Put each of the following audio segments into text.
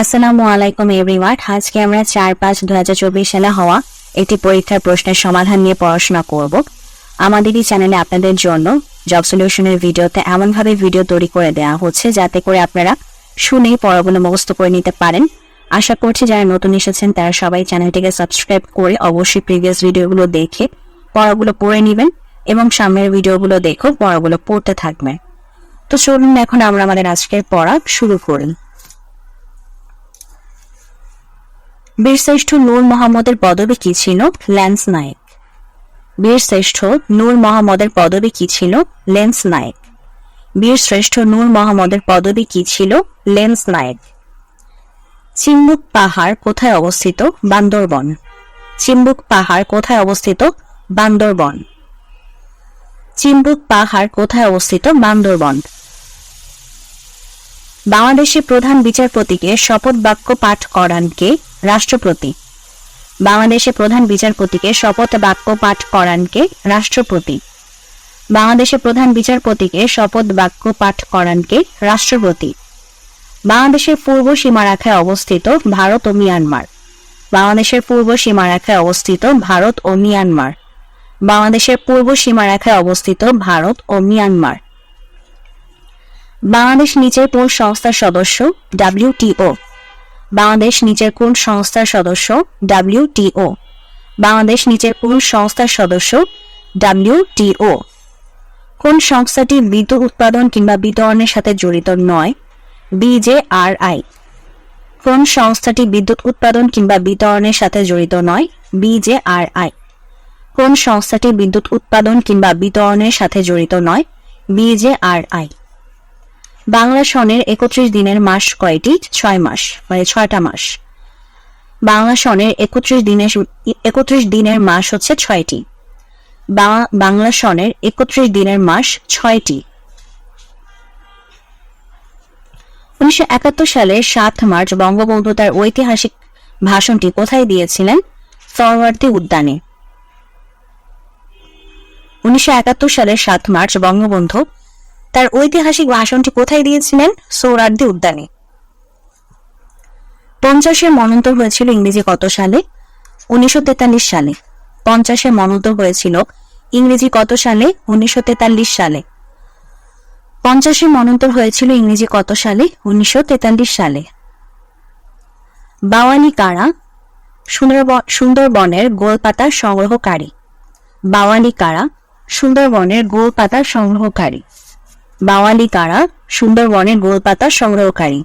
আসসালামু আলাইকুম, এভরিওয়ান। আজকে আমরা চার পাঁচ দু সালে হওয়া একটি পরীক্ষার প্রশ্নের সমাধান নিয়ে পড়াশোনা করব। আমাদের এই চ্যানেলে আপনাদের জন্য জব সলিউশনের ভিডিওতে এমনভাবে ভিডিও তৈরি করে দেওয়া হচ্ছে যাতে করে আপনারা শুনেই পড়াগুলো মুখস্থ করে নিতে পারেন। আশা করছি যারা নতুন এসেছেন, তারা সবাই চ্যানেলটিকে সাবস্ক্রাইব করে অবশ্যই প্রিভিয়াস ভিডিওগুলো দেখে পড়াগুলো পড়ে নেবেন এবং সামনের ভিডিওগুলো দেখো পড়াগুলো পড়তে থাকবেন। তো চলুন এখন আমরা আমাদের আজকের পড়া শুরু করি। বীরশ্রেষ্ঠ নূর মোহাম্মদের পদবি কি ছিল? ল্যান্স নায়েক। বীরশ্রেষ্ঠ নূর মোহাম্মদের পদবি কি ছিল? লেন্স নায়েক। বীরশ্রেষ্ঠ নূর মোহাম্মদের পদবি কি ছিল? লেন্স নায়েক। চিম্বুক পাহাড় কোথায় অবস্থিত? বান্দরবন। চিম্বুক পাহাড় কোথায় অবস্থিত? বান্দরবন। চিম্বুক পাহাড় কোথায় অবস্থিত? বান্দরবন। বাংলাদেশের প্রধান বিচারপতিকে শপথ বাক্য পাঠ করান কে? রাষ্ট্রপতি। বাংলাদেশের প্রধান বিচারপতিকে শপথ বাক্য পাঠ করান কে রাষ্ট্রপতি। বাংলাদেশের প্রধান বিচারপতিকে শপথ বাক্য পাঠ করান কে রাষ্ট্রপতি। বাংলাদেশের পূর্ব সীমারেখায় অবস্থিত ভারত ও মিয়ানমার। বাংলাদেশের পূর্ব সীমারেখায় অবস্থিত ভারত ও মিয়ানমার। বাংলাদেশের পূর্ব সীমারেখায় অবস্থিত ভারত ও মিয়ানমার। বাংলাদেশ নিচের কোন সংস্থার সদস্য, ডাব্লিউটিও। বাংলাদেশ নিচের কোন সংস্থার সদস্য? ডাব্লিউটিও বাংলাদেশ নিচের কোন সংস্থার সদস্য? ডাব্লিউটিও কোন সংস্থাটি বিদ্যুৎ উৎপাদন কিংবা বিতরণের সাথে জড়িত নয়? বিজেআরআই কোন সংস্থাটি বিদ্যুৎ উৎপাদন কিংবা বিতরণের সাথে জড়িত নয়? বিজেআরআই কোন সংস্থাটি বিদ্যুৎ উৎপাদন কিংবা বিতরণের সাথে জড়িত নয়? বিজেআরআই বাংলা সনের একত্রিশ দিনের মাস কয়টি? ছয় মাস মানে ছয়টা মাস। বাংলা সনের একত্রিশ দিনের একত্রিশ দিনের মাস হচ্ছে ছয়টি। বাংলা সনের একত্রিশ দিনের মাস ছয়টি। উনিশশো একাত্তর সালে সাত মার্চ বঙ্গবন্ধু তার ঐতিহাসিক ভাষণটি কোথায় দিয়েছিলেন? সরওয়ার্দী উদ্যানে। উনিশশো একাত্তর সালের সাত মার্চ বঙ্গবন্ধু তার ঐতিহাসিক ভাষণটি কোথায় দিয়েছিলেন? সৌরার্দি উদ্যানে। পঞ্চাশের মনন্তর হয়েছিল ইংরেজি কত সালে? উনিশশো তেতাল্লিশ সালে। পঞ্চাশের মনন্তর হয়েছিল ইংরেজি কত সালে? উনিশশো তেতাল্লিশ সালে। পঞ্চাশের মনন্তর হয়েছিল ইংরেজি কত সালে? উনিশশো তেতাল্লিশ সালে। বাওয়ানি কারা? সুন্দরবনের গোলপাতা সংগ্রহকারী। বাওয়ানি কারা? সুন্দরবনের গোলপাতা সংগ্রহকারী। বাওয়ালি কারা সুন্দরবনের গোলপাতা সংগ্রহকারী।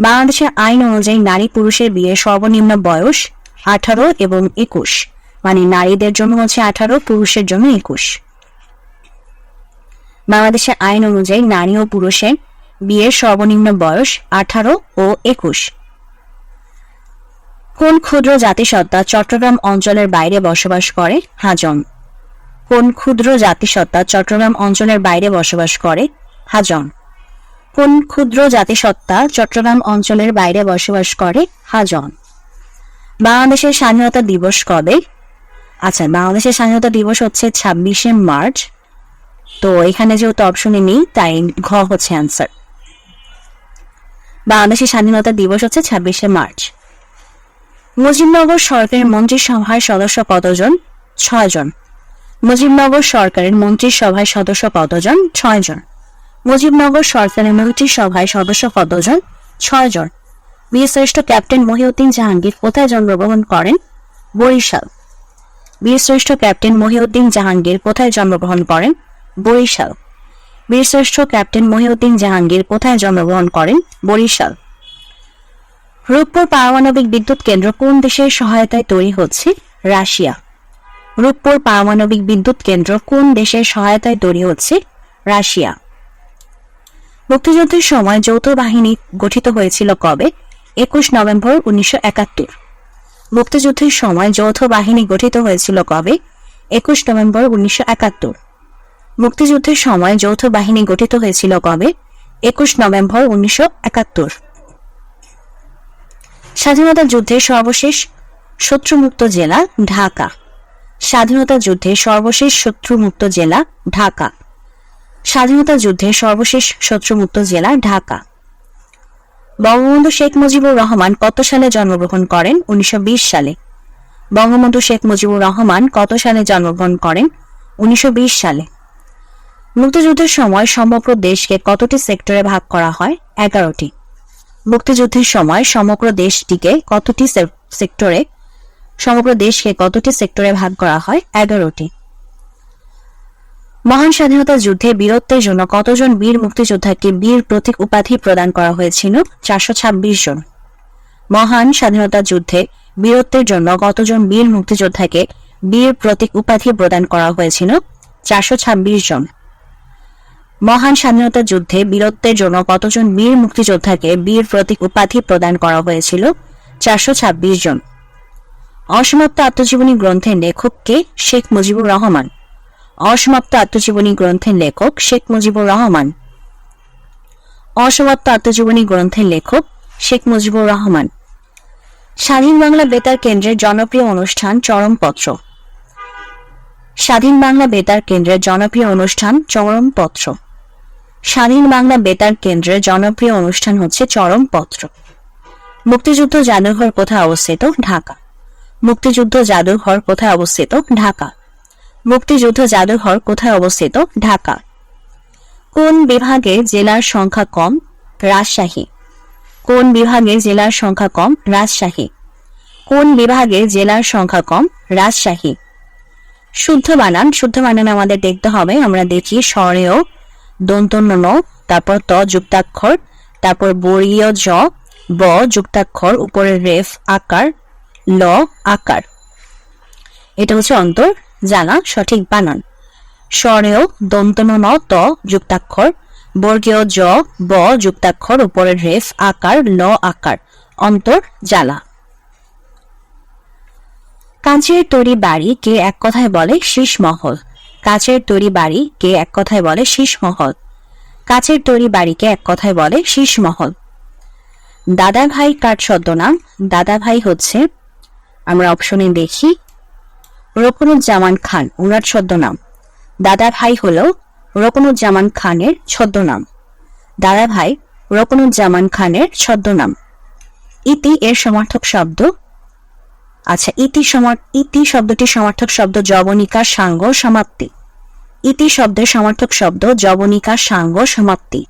বাংলাদেশের আইন অনুযায়ী নারী পুরুষের বিয়ের সর্বনিম্ন বয়স আঠারো এবং একুশ। মানে নারীদের জন্য হচ্ছে আঠারো, পুরুষের জন্য একুশ। বাংলাদেশের আইন অনুযায়ী নারী ও পুরুষের বিয়ের সর্বনিম্ন বয়স আঠারো ও একুশ। কোন ক্ষুদ্র জাতিসত্তা চট্টগ্রাম অঞ্চলের বাইরে বসবাস করে? হাজং। কোন ক্ষুদ্র জাতিসত্তা চট্টগ্রাম অঞ্চলের বাইরে বসবাস করে? হাজং কোন ক্ষুদ্র জাতিসত্তা চট্টগ্রাম অঞ্চলের বাইরে বসবাস করে? হাজং বাংলাদেশের স্বাধীনতা দিবস কবে? আচ্ছা বাংলাদেশের স্বাধীনতা দিবস হচ্ছে ছাব্বিশে মার্চ। তো এখানে যেহেতু অপশনে নেই, তাই ঘ হচ্ছে অ্যান্সার বাংলাদেশের স্বাধীনতা দিবস হচ্ছে ছাব্বিশে মার্চ। মুজিবনগর সরকারের মন্ত্রিসভার সদস্য কতজন? ছয় জন মুজিবনগর সরকারের মন্ত্রিসভায় সদস্য কতজন ছয় জন। মুজিবনগর সরকারের মন্ত্রিসভায় সদস্য কতজন ছয় জন। বীরশ্রেষ্ঠ ক্যাপ্টেন মহিউদ্দিন জাহাঙ্গীর কোথায় জন্মগ্রহণ করেন? বরিশাল। বীরশ্রেষ্ঠ ক্যাপ্টেন মহিউদ্দিন জাহাঙ্গীর কোথায় জন্মগ্রহণ করেন? বরিশাল। বীরশ্রেষ্ঠ ক্যাপ্টেন মহিউদ্দিন জাহাঙ্গীর কোথায় জন্মগ্রহণ করেন? বরিশাল। রূপপুর পারমাণবিক বিদ্যুৎ কেন্দ্র কোন দেশের সহায়তায় তৈরি হচ্ছে? রাশিয়া। রূপপুর পারমাণবিক বিদ্যুৎ কেন্দ্র কোন দেশের সহায়তায় তৈরি হচ্ছে? রাশিয়া। মুক্তিযুদ্ধের সময় যৌথ বাহিনী গঠিত হয়েছিল কবে? একুশ নভেম্বর উনিশশো একাত্তর। মুক্তিযুদ্ধের সময় যৌথ বাহিনী গঠিত হয়েছিল কবে? একুশ নভেম্বর উনিশশো একাত্তর। মুক্তিযুদ্ধের সময় যৌথ বাহিনী গঠিত হয়েছিল কবে? একুশ নভেম্বর উনিশশো একাত্তর। স্বাধীনতা যুদ্ধের সর্বশেষ শত্রুমুক্ত জেলা ঢাকা। স্বাধীনতা যুদ্ধে সর্বশেষ শত্রুমুক্ত জেলা ঢাকা। স্বাধীনতা যুদ্ধে সর্বশেষ শত্রুমুক্ত জেলা ঢাকা। বঙ্গবন্ধু শেখ মুজিবুর রহমান কত সালে জন্মগ্রহণ করেন? উনিশশো বিশ সালে। বঙ্গবন্ধু শেখ মুজিবুর রহমান কত সালে জন্মগ্রহণ করেন? উনিশশো বিশ সালে। মুক্তিযুদ্ধের সময় সমগ্র দেশকে কতটি সেক্টরে ভাগ করা হয়? এগারোটি। মুক্তিযুদ্ধের সময় সমগ্র দেশটিকে কতটি সেক্টরে সমগ্র দেশকে কতটি সেক্টরে ভাগ করা হয়? এগারোটি। মহান স্বাধীনতা যুদ্ধে বীরত্বের জন্য কতজন বীর মুক্তিযোদ্ধাকে বীর প্রতীক উপাধি প্রদান করা হয়েছিল? চারশো ছাব্বিশ জন। মহান স্বাধীনতা যুদ্ধে বীরত্বের জন্য কতজন বীর মুক্তিযোদ্ধাকে বীর প্রতীক উপাধি প্রদান করা হয়েছিল? চারশো ছাব্বিশ জন। মহান স্বাধীনতা যুদ্ধে বীরত্বের জন্য কতজন বীর মুক্তিযোদ্ধাকে বীর প্রতীক উপাধি প্রদান করা হয়েছিল? চারশো ছাব্বিশ জন। অসমাপ্ত আত্মজীবনী গ্রন্থের লেখক কে? শেখ মুজিবুর রহমান। অসমাপ্ত আত্মজীবনী গ্রন্থের লেখক শেখ মুজিবুর রহমান। অসমাপ্ত আত্মজীবনী গ্রন্থের লেখক শেখ মুজিবুর রহমান। স্বাধীন বাংলা বেতার কেন্দ্রের জনপ্রিয় অনুষ্ঠান চরমপত্র। স্বাধীন বাংলা বেতার কেন্দ্রের জনপ্রিয় অনুষ্ঠান চরমপত্র। স্বাধীন বাংলা বেতার কেন্দ্রের জনপ্রিয় অনুষ্ঠান হচ্ছে চরমপত্র। মুক্তিযুদ্ধ জাদুঘর কোথায় অবস্থিত? ঢাকা। মুক্তিযুদ্ধ জাদুঘর কোথায় অবস্থিত? ঢাকা। মুক্তিযুদ্ধ জাদুঘর কোথায় অবস্থিত? ঢাকা। কোন বিভাগে জেলার সংখ্যা কম? রাজশাহী। কোন বিভাগে জেলার সংখ্যা কম? রাজশাহী। কোন বিভাগে জেলার সংখ্যা কম? রাজশাহী। শুদ্ধ বানান শুদ্ধ বানান আমাদের দেখতে হবে। আমরা দেখি স্বরেও দন্তন্য তারপর ত যুক্তাক্ষর, তারপর বর্গীয় জ, ব যুক্তাক্ষর, উপরে রেফ, আকার ল, আকার। এটা হচ্ছে অন্তর জানা সঠিক বানান। স্বরেও দন্তন ন ত যুক্তাক্ষর, বর্গীয় জ, ব যুক্তাক্ষর, উপরের রেফ, আকার, ল, আকার, অন্তর, জ্বালা। কাঁচের তৈরি বাড়ি কে এক কথায় বলে শীষমহল কাঁচের তৈরি বাড়ি কে এক কথায় বলে শীষমহল কাঁচের তৈরি বাড়িকে এক কথায় বলে শীষমহল দাদা ভাই কার ছদ্মনাম? দাদা ভাই হচ্ছে আমরা অপশনে দেখি, রকনুজ্জামান খান ওনার ছদ্মনাম। দাদা ভাই হল রকনুজ্জামান খানের ছদ্মনাম। দাদা ভাই, রকনুজ্জামান খানের ছদ্মনাম। ইতি এর সমর্থক শব্দ। আচ্ছা ইতি সমর ইতি শব্দটি সমর্থক শব্দ জবনিকা সাঙ্গ সমাপ্তি। ইতি শব্দের সমর্থক শব্দ জবনিকা সাঙ্গ সমাপ্তি।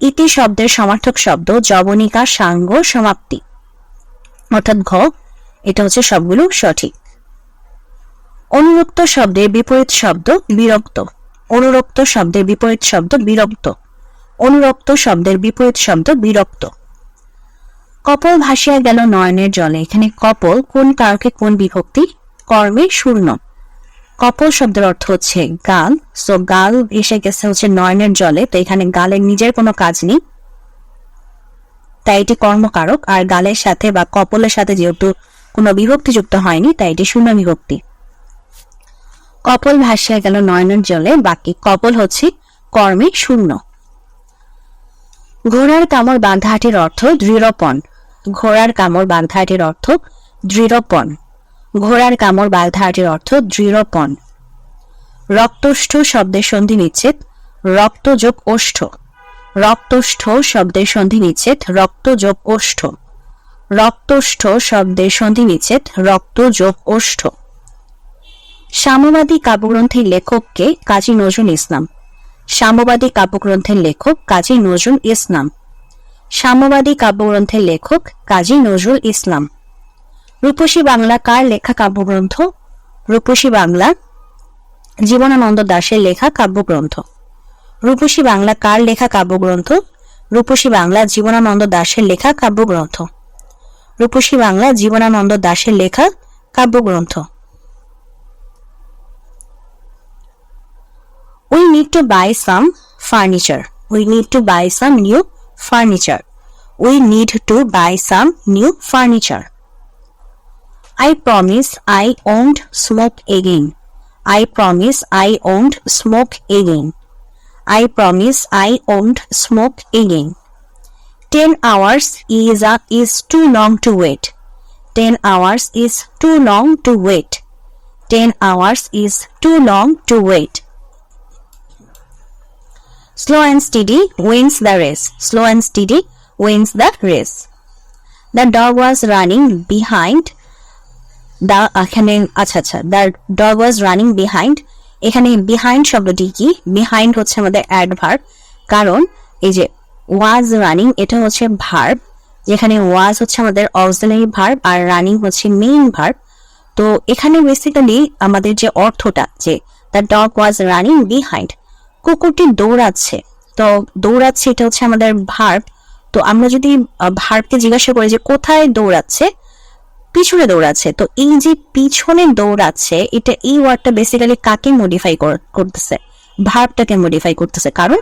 ইতি শব্দের সমর্থক শব্দ জবনিকা সাঙ্গ সমাপ্তি। অর্থাৎ ঘ। এটা হচ্ছে সবগুলো সঠিক। অনুরক্ত শব্দের বিপরীত শব্দ বিরক্ত। অনুরক্ত শব্দের বিপরীত শব্দ বিরক্ত। অনুরক্ত শব্দের বিপরীত শব্দ বিরক্ত। কপল ভাসিয়া গেল নয়নের জলে। এখানে কপল কোন কারকে কোন বিভক্তি? কর্মে শূন্য। কপল শব্দের অর্থ হচ্ছে গাল। সো গাল এসে গেছে হচ্ছে নয়নের জলে। তো এখানে গালের নিজের কোনো কাজ নেই। তাই এটি কর্মকারক। আর গালের সাথে বা কপলের সাথে যেহেতু কোনো বিভক্তি যুক্ত হয়নি, তাই এটি শূন্য বিভক্তি। কপল ভাসিয়া গেল নয়নের জলে, বাকি কপল হচ্ছে কর্মে শূন্য। ঘোড়ার কামড় বাঁধাহাটির অর্থ দৃঢ়পণ। ঘোড়ার কামড় বাগধাটির অর্থ দৃঢ়পণ। ঘোড়ার কামড় বাগধাটির অর্থ দৃঢ়পণ। রক্তষ্ঠ শব্দের সন্ধি নিচ্ছেদ, রক্তযোগ ওষ্ঠ। রক্তষ্ঠ শব্দের সন্ধি নিচ্ছেদ, রক্তযোগ ওষ্ঠ। রক্তষ্ঠ শব্দের সন্ধি রক্ত রক্তযোগ ওষ্ঠ সাম্যবাদী কাব্যগ্রন্থের লেখককে কাজী নজরুল ইসলাম। সাম্যবাদী কাব্যগ্রন্থের লেখক কাজী নজরুল ইসলাম। সাম্যবাদী কাব্যগ্রন্থের লেখক কাজী নজরুল ইসলাম। রূপসী বাংলা কার লেখা কাব্যগ্রন্থ? রূপসী বাংলা জীবনানন্দ দাশের লেখা কাব্যগ্রন্থ। রূপসী বাংলা কার লেখা কাব্যগ্রন্থ? রূপসী বাংলা জীবনানন্দ দাশের লেখা কাব্যগ্রন্থ। রূপসী বাংলা জীবনানন্দ দাশের লেখা কাব্যগ্রন্থ We need to buy some furniture. We need to buy some new furniture. We need to buy some new furniture. I promise I won't smoke again. I promise I won't smoke again. I promise I won't smoke again. 10 hours is, a, is too long to wait. 10 hours is too long to wait. 10 hours is too long to wait. Slow and steady wins the race. Slow and steady wins the race the dog was running behind the এখানে আচ্ছা আচ্ছা the dog was running behind এখানে behind শব্দটি কি behind হচ্ছে আমাদের adverb কারণ এই যে ওয়াজ রানিং এটা হচ্ছে ভার্ব যেখানে ওয়াজ হচ্ছে আমাদের অক্সিলারি ভার্ব আর রানিং হচ্ছে মেইন ভার্ব তো এখানে বেসিক্যালি আমাদের যে অর্থটা, যে the dog was running behind কুকুরটি দৌড়াচ্ছে। তো দৌড়াচ্ছে এটা হচ্ছে আমাদের ভার্ব তো আমরা যদি ভার্বকে জিজ্ঞাসা করি যে কোথায় দৌড়াচ্ছে, পিছনে দৌড়াচ্ছে, তো এই যে পিছনে দৌড়াচ্ছে, এটা এই ওয়ার্ডটা বেসিক্যালি কাকে মডিফাই করতেছে? ভার্বটাকে মডিফাই করতেছে। কারণ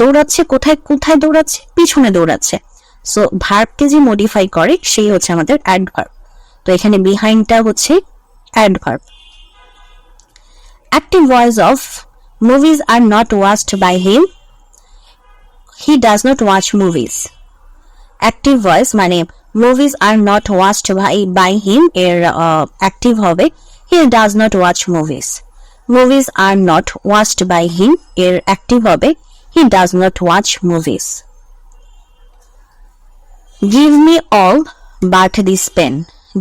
দৌড়াচ্ছে কোথায় কোথায় দৌড়াচ্ছে? পিছনে দৌড়াচ্ছে। সো ভার্বকে যে মডিফাই করে, সেই হচ্ছে আমাদের অ্যাডভার্ব তো এখানে বিহাইন্ডটা হচ্ছে adverb active voice of movies are not watched by him he does not watch movies active voice মানে movies are not watched by by him এর অ্যাক্টিভ হবে he does not watch movies movies are not watched by him এর active হবে। He does not watch movies give me all but this pen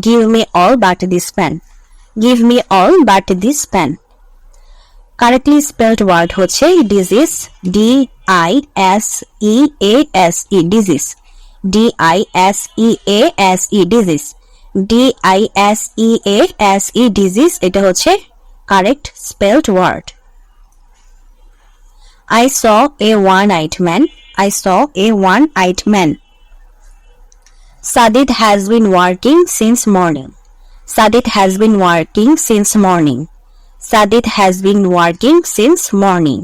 give me all but this pen give me all but this pen correctly spelled word হচ্ছে disease D I S E A S E disease D I S E A S E disease D I S E A S E disease এটা হচ্ছে correct spelled word I saw a one-eyed man. I saw a one-eyed man. Sadid has been working since morning. Sadid has been working since morning. Sadid has been working since morning.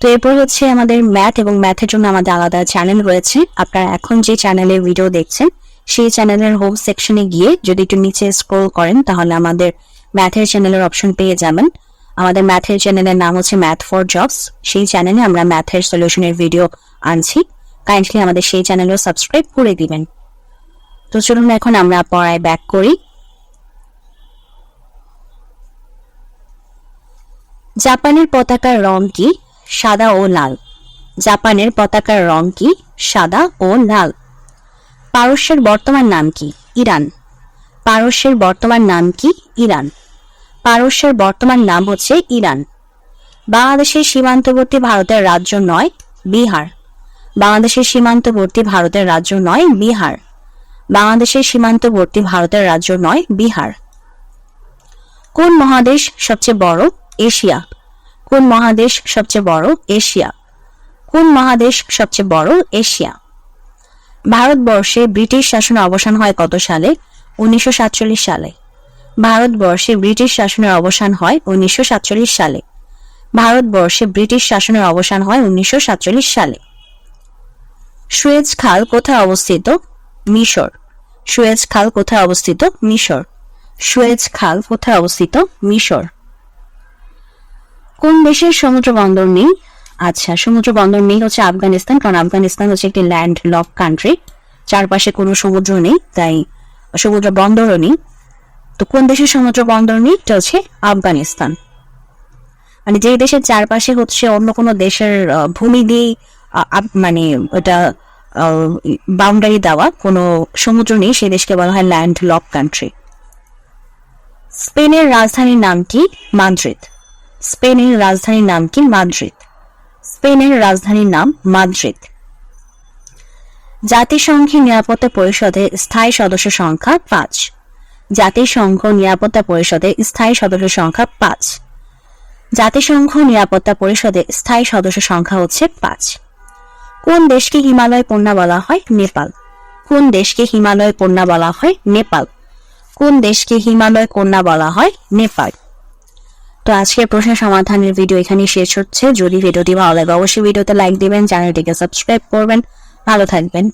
তো এরপর হচ্ছে আমাদের math এবং ম্যাথের জন্য আমাদের আলাদা channel রয়েছে আপনারা এখন যে চ্যানেলের ভিডিও দেখছেন সেই চ্যানেলের হোম সেকশনে গিয়ে যদি একটু নিচে স্ক্রল করেন তাহলে আমাদের ম্যাথের চ্যানেলের অপশন পেয়ে যাবেন। আমাদের ম্যাথের চ্যানেলের নাম হচ্ছে ম্যাথ ফর জবস সেই চ্যানেলে আমরা ম্যাথের সলিউশনের ভিডিও আনছি। কাইন্ডলি আমাদের সেই চ্যানেলও সাবস্ক্রাইব করে দিবেন। তো চলুন এখন আমরা পড়ায় ব্যাক করি। জাপানের পতাকার রং কি? সাদা ও লাল। জাপানের পতাকার রং কি? সাদা ও লাল। পারস্যের বর্তমান নাম কি? ইরান। পারস্যের বর্তমান নাম কি? ইরান। পারস্যের বর্তমান নাম হচ্ছে ইরান। বাংলাদেশের সীমান্তবর্তী ভারতের রাজ্য নয়, বিহার। বাংলাদেশের সীমান্তবর্তী ভারতের রাজ্য নয়, বিহার। বাংলাদেশের সীমান্তবর্তী ভারতের রাজ্য নয়, বিহার। কোন মহাদেশ সবচেয়ে বড়? এশিয়া। কোন মহাদেশ সবচেয়ে বড়? এশিয়া। কোন মহাদেশ সবচেয়ে বড়? এশিয়া। ভারতবর্ষে ব্রিটিশ শাসন অবসান হয় কত সালে? উনিশশো সাতচল্লিশ সালে। ভারতবর্ষে ব্রিটিশ শাসনের অবসান হয় উনিশশো সাতচল্লিশ সালে। ভারতবর্ষে ব্রিটিশ শাসনের অবসান হয় উনিশশো সাতচল্লিশ সালে। সুয়েজ খাল কোথায় অবস্থিত? মিশর। সুয়েজ খাল কোথায় অবস্থিত? মিশর। সুয়েজ খাল কোথায় অবস্থিত? মিশর। কোন দেশের সমুদ্র বন্দর নেই? আচ্ছা সমুদ্র বন্দর নেই হচ্ছে আফগানিস্তান, কারণ আফগানিস্তান হচ্ছে একটি ল্যান্ড লক কান্ট্রি চারপাশে কোনো সমুদ্র নেই, তাই সমুদ্র বন্দরও নেই। তো কোন দেশের সমুদ্র বন্দর নেই এটা হচ্ছে আফগানিস্তান। মানে যে দেশের চারপাশে হচ্ছে অন্য কোনো দেশের ভূমি দিয়ে মানে ওটা বাউন্ডারি দেওয়া কোনো সমুদ্র নেই সে দেশকে বলা হয় ল্যান্ড লক কান্ট্রি স্পেনের রাজধানীর নাম কি? মাদ্রিদ। স্পেনের রাজধানীর নাম কি? মাদ্রিদ। স্পেনের রাজধানীর নাম মাদ্রিদ। জাতিসংঘের নিরাপত্তা পরিষদে স্থায়ী সদস্য সংখ্যা পাঁচ। জাতিসংঘ নিরাপত্তা পরিষদে স্থায়ী সদস্য সংখ্যা পাঁচ। জাতিসংঘ নিরাপত্তা পরিষদে স্থায়ী সদস্য সংখ্যা হচ্ছে পাঁচ। কোন দেশকে হিমালয় পণ্যা বলা হয়? নেপাল। কোন দেশকে হিমালয় কন্যা বলা হয়? নেপাল। কোন দেশকে হিমালয় কন্যা বলা হয়? নেপাল। তো আজকের প্রশ্ন সমাধানের ভিডিও এখানে শেষ হচ্ছে। যদি ভিডিওটি ভালো লাগে, অবশ্যই ভিডিওতে লাইক দিবেন, চ্যানেলটিকে সাবস্ক্রাইব করবেন। ভালো থাকবেন।